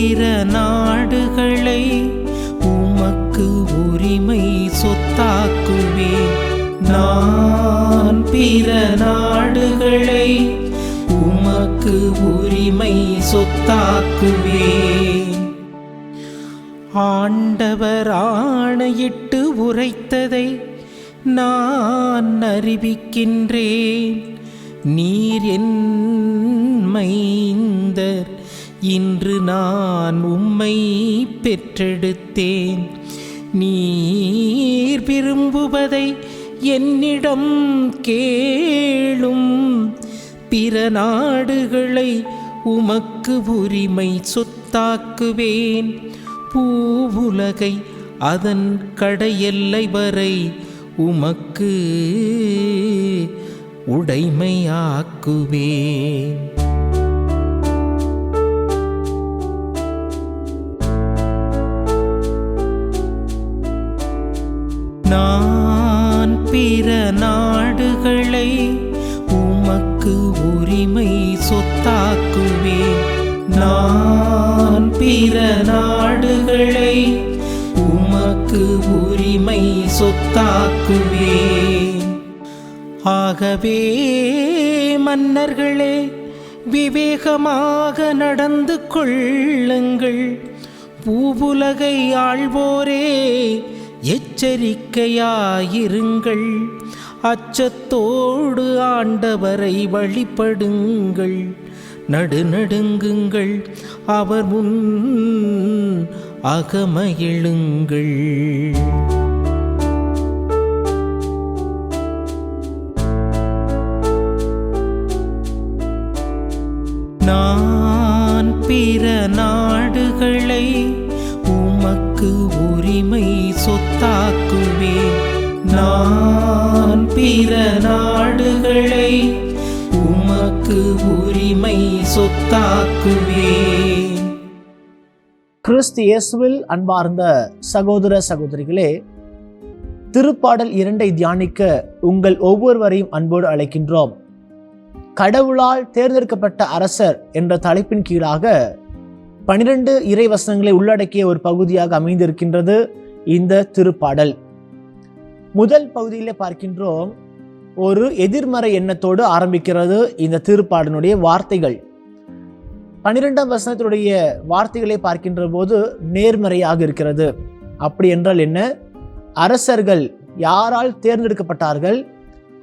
பிற நாடுகளை உமக்கு உரிமை சொத்தாக்குமே. நான் பிற நாடுகளை உமக்கு உரிமை சொத்தாக்குவே ஆண்டவர் ஆணையிட்டு உரைத்ததை நான் அறிவிக்கின்றேன். நீர் என் மைந்தர் இன்று நான் உம்மை பெற்றெடுத்தேன். நீர் விரும்புவதை என்னிடம் கேளும். பிற நாடுகளை உமக்கு உரிமை சொத்தாக்குவேன். பூவுலகை அதன் கடையெல்லை வரை உமக்கு உடைமையாக்குவேன். நான் பிற நாடுகளை உமக்கு உரிமை சொத்தாக்குவேன் நான் பிற நாடுகளை உமக்கு உரிமை சொத்தாக்குவேன் ஆகவே மன்னர்களே விவேகமாக நடந்து கொள்ளுங்கள். பூவுலகை ஆள்வோரே எச்சரிக்கையாயிருங்கள். அச்சத்தோடு ஆண்டவரை வழிபடுங்கள். நடுநடுங்குங்கள். அவர் முன் அகமகிழுங்கள். நான் பிற நாடுகளை உமக்கு உரிமை சொத்தாக்குவே நான் பிற நாடுகளை உமக்கு உரிமை சொத்தாக்குவே கிறிஸ்து இயேசுவில் அன்பார்ந்த சகோதர சகோதரிகளே திருப்பாடல் இரண்டை தியானிக்க உங்கள் ஒவ்வொருவரையும் அன்போடு அழைக்கின்றோம். கடவுளால் தேர்ந்தெடுக்கப்பட்ட அரசர் என்ற தலைப்பின் கீழாக பனிரெண்டு இறைவசனங்களை உள்ளடக்கிய ஒரு பகுதியாக அமைந்திருக்கின்றது. இந்த திருப்பாடல். முதல் பகுதியில் பார்க்கின்றோம் ஒரு எதிர்மறை எண்ணத்தோடு ஆரம்பிக்கிறது இந்த திருப்பாடனுடைய வார்த்தைகள். பன்னிரெண்டாம் வசனத்தினுடைய வார்த்தைகளை பார்க்கின்ற போது நேர்மறையாக இருக்கிறது. அப்படி என்றால் என்ன? அரசர்கள் யாரால் தேர்ந்தெடுக்கப்பட்டார்கள்?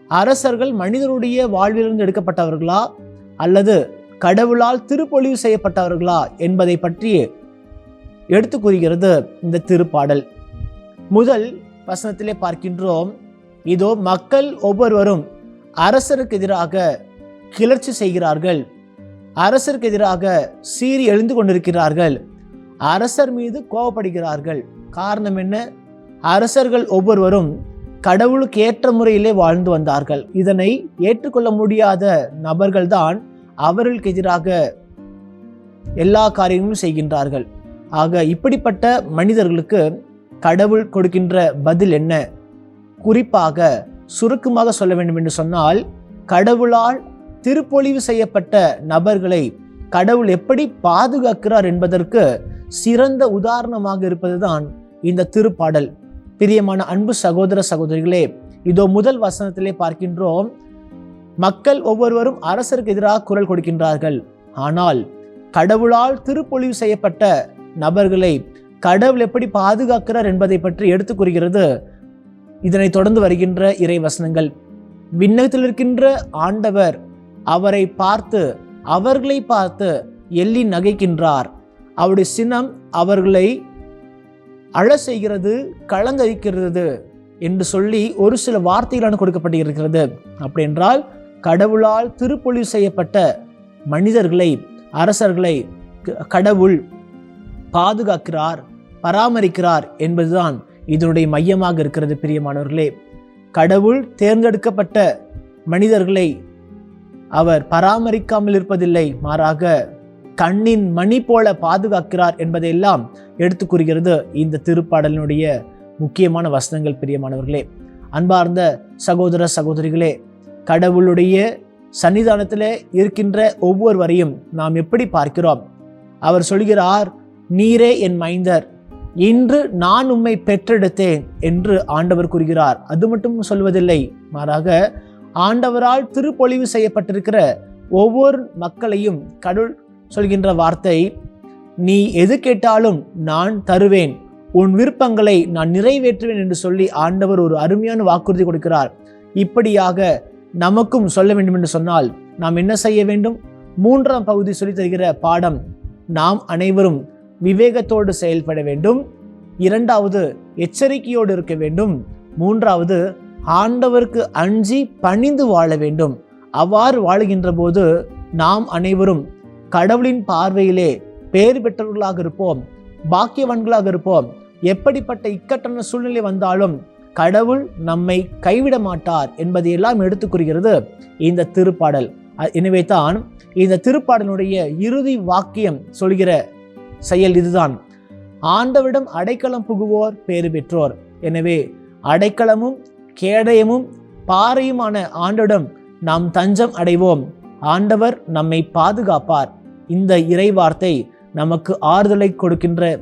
அரசர்கள் மனிதனுடைய வாழ்விலிருந்து எடுக்கப்பட்டவர்களா? அல்லது கடவுளால் திருப்பொழிவு செய்யப்பட்டவர்களா? என்பதை பற்றி எடுத்து கூறுகிறது இந்த திருப்பாடல். முதல் வசனத்திலே பார்க்கின்றோம். இதோ மக்கள் ஒவ்வொருவரும் அரசருக்கு எதிராக கிளர்ச்சி செய்கிறார்கள். அரசருக்கு எதிராக சீறி எழுந்து கொண்டிருக்கிறார்கள். அரசர் மீது கோபப்படுகிறார்கள். காரணம் என்ன? அரசர்கள் ஒவ்வொருவரும் கடவுளுக்கு ஏற்ற முறையிலே வாழ்ந்து வந்தார்கள். இதனை ஏற்றுக்கொள்ள முடியாத நபர்கள்தான் அவர்களுக்கு எதிராக எல்லா காரியங்களும் செய்கின்றார்கள். ஆக இப்படிப்பட்ட மனிதர்களுக்கு கடவுள் கொடுக்கின்ற பதில் என்ன? குறிப்பாக சுருக்கமாக சொல்ல வேண்டும் என்று சொன்னால் கடவுளால் திருப்பொழிவு செய்யப்பட்ட நபர்களை கடவுள் எப்படி பாதுகாக்கிறார் என்பதற்கு சிறந்த உதாரணமாக இருப்பதுதான் இந்த திருப்பாடல். பிரியமான அன்பு சகோதர சகோதரிகளே இதோ முதல் வசனத்திலே பார்க்கின்றோம். மக்கள் ஒவ்வொருவரும் அரசருக்கு எதிராக குரல் கொடுக்கின்றார்கள். ஆனால் கடவுளால் திருப்பொழிவு செய்யப்பட்ட நபர்களை கடவுள் எப்படி பாதுகாக்கிறார் என்பதை பற்றி எடுத்து கூறுகிறது. இதனை தொடர்ந்து வருகின்ற இறை வசனங்கள். விண்ணகத்தில் இருக்கின்ற ஆண்டவர் அவரை பார்த்து அவர்களை பார்த்து எள்ளி நகைக்கின்றார். அவருடைய சினம் அவர்களை அழ செய்கிறது கலங்கரிக்கிறது என்று சொல்லி ஒரு சில வார்த்தைகளான கொடுக்கப்பட்டிருக்கிறது. அப்படி என்றால் கடவுளால் திருப்பொழிவு செய்யப்பட்ட மனிதர்களை அரசர்களை க- கடவுள் பாதுகாக்கிறார் பராமரிக்கிறார் என்பதுதான் இதனுடைய மையமாக இருக்கிறது பிரியமானவர்களே. கடவுள் தேர்ந்தெடுக்கப்பட்ட மனிதர்களை அவர் பராமரிக்காமல் இருப்பதில்லை மாறாக கண்ணின் மணி போல பாதுகாக்கிறார் என்பதையெல்லாம் எடுத்து கூறுகிறது இந்த திருப்பாடலினுடைய முக்கியமான வசனங்கள் பிரியமானவர்களே. அன்பார்ந்த சகோதர சகோதரிகளே கடவுளுடைய சன்னிதானத்தில் இருக்கின்ற ஒவ்வொருவரையும் நாம் எப்படி பார்க்கிறோம்? அவர் சொல்கிறார் நீரே என் மைந்தர். இன்று நான் உம்மை பெற்றெடுத்தேன் என்று ஆண்டவர் கூறுகிறார். அது மட்டும் சொல்வதில்லை. மாறாக ஆண்டவரால் திருப்பொழிவு செய்யப்பட்டிருக்கிற ஒவ்வொரு மக்களையும் கடவுள் சொல்கின்ற வார்த்தை நீ எது கேட்டாலும் நான் தருவேன். உன் விருப்பங்களை நான் நிறைவேற்றுவேன் என்று சொல்லி ஆண்டவர் ஒரு அருமையான வாக்குறுதி கொடுக்கிறார். இப்படியாக நமக்கும் சொல்ல வேண்டும் என்று சொன்னால் நாம் என்ன செய்ய வேண்டும்? மூன்றாம் பகுதி சொல்லி தருகிற பாடம் நாம் அனைவரும் விவேகத்தோடு செயல்பட வேண்டும். இரண்டாவது எச்சரிக்கையோடு இருக்க வேண்டும். மூன்றாவது ஆண்டவருக்கு அஞ்சி பணிந்து வாழ வேண்டும். அவ்வாறு வாழுகின்ற போது நாம் அனைவரும் கடவுளின் பார்வையிலே பேர் பெற்றவர்களாக இருப்போம். பாக்கியவான்களாக இருப்போம். எப்படிப்பட்ட இக்கட்டான சூழ்நிலை வந்தாலும் கடவுள் நம்மை கைவிட மாட்டார் என்பதை எல்லாம் இந்த திருப்பாடல். எனவே தான் இந்த திருப்பாடலுடைய இறுதி வாக்கியம் சொல்கிற செயல் இதுதான். ஆண்டவரிடம் அடைக்கலம் புகுவோர் பேறு பெற்றோர். எனவே அடைக்கலமும் கேடயமும் பாறையுமான ஆண்டவிடம் நாம் தஞ்சம் அடைவோம். ஆண்டவர் நம்மை பாதுகாப்பார். இந்த இறைவார்த்தை நமக்கு ஆறுதலை கொடுக்கின்ற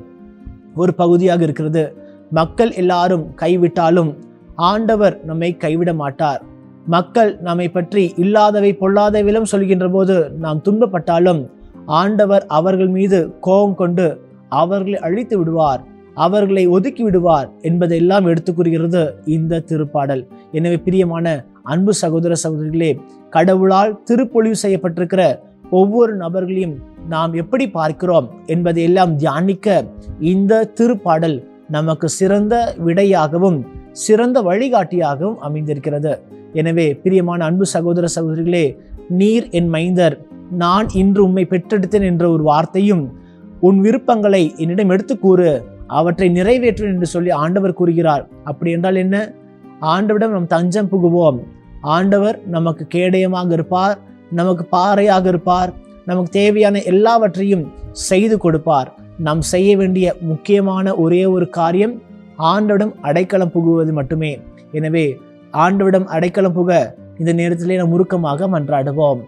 ஒரு பகுதியாக இருக்கிறது. மக்கள் எல்லாரும் கைவிட்டாலும் ஆண்டவர் நம்மை கைவிட மாட்டார். மக்கள் நம்மை பற்றி இல்லாதவை பொல்லாதவையிலும் சொல்கின்ற போது நாம் துன்பப்பட்டாலும் ஆண்டவர் அவர்கள் மீது கோபம் கொண்டு அவர்களை அழித்து விடுவார் அவர்களை ஒதுக்கி விடுவார் என்பதெல்லாம் எடுத்து கூறுகிறது இந்த திருப்பாடல். எனவே பிரியமான அன்பு சகோதர சகோதரிகளே கடவுளால் திருப்பொழிவு செய்யப்பட்டிருக்கிற ஒவ்வொரு நபர்களையும் நாம் எப்படி பார்க்கிறோம் என்பதை எல்லாம் தியானிக்க இந்த திருப்பாடல் நமக்கு சிறந்த விடையாகவும் சிறந்த வழிகாட்டியாகவும் அமைந்திருக்கிறது. எனவே பிரியமான அன்பு சகோதர சகோதரிகளே நீர் என் மைந்தர் நான் இன்று உம்மை பெற்றெடுத்தேன் என்ற ஒரு வார்த்தையும் உன் விருப்பங்களை என்னிடம் எடுத்து கூறு அவற்றை நிறைவேற்றும் என்று சொல்லி ஆண்டவர் கூறுகிறார். அப்படி என்றால் என்ன? ஆண்டவிடம் நாம் தஞ்சம் புகுவோம். ஆண்டவர் நமக்கு கேடயமாக இருப்பார் நமக்கு பாறையாக இருப்பார் நமக்கு தேவையான எல்லாவற்றையும் செய்து கொடுப்பார். நாம் செய்ய வேண்டிய முக்கியமான ஒரே ஒரு காரியம் ஆண்டவிடம் அடைக்கலம் புகுவது மட்டுமே. எனவே ஆண்டவிடம் அடைக்கலம் புக இந்த நேரத்திலே நாம் உருக்கமாக மன்றாடுவோம்.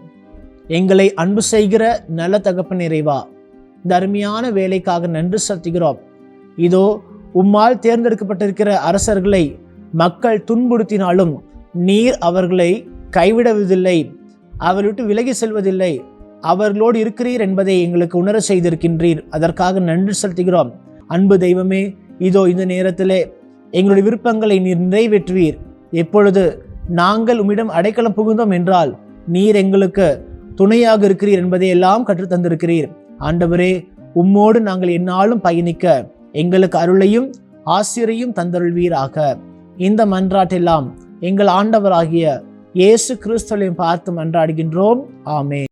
எங்களை அன்பு செய்கிற நல்ல தகப்பன் நிறைவா இந்த அருமையான வேலைக்காக நன்றி செலுத்துகிறோம். இதோ உம்மால் தேர்ந்தெடுக்கப்பட்டிருக்கிற அரசர்களை மக்கள் துன்புறுத்தினாலும் நீர் அவர்களை கைவிடுவதில்லை அவரை விட்டு விலகி செல்வதில்லை. அவர்களோடு இருக்கிறீர் என்பதை எங்களுக்கு உணர செய்திருக்கின்றீர். அதற்காக நன்றி செலுத்துகிறோம். அன்பு தெய்வமே இதோ இந்த நேரத்திலே எங்களுடைய விருப்பங்களை நீர் நிறைவேற்றுவீர். எப்பொழுது நாங்கள் உம்மிடம் அடைக்கலம் புகுந்தோம் என்றால் நீர் எங்களுக்கு துணையாக இருக்கிறீர் என்பதை எல்லாம் கற்றுத் தந்திருக்கிறீர். ஆண்டவரே உம்மோடு நாங்கள் என்னாலும் பயணிக்க எங்களுக்கு அருளையும் ஆசிரியையும் தந்தருள்வீராக. இந்த மன்றாட்டெல்லாம் எங்கள் ஆண்டவராகிய இயேசு கிறிஸ்துவையும் பார்த்து மன்றாடுகின்றோம். ஆமே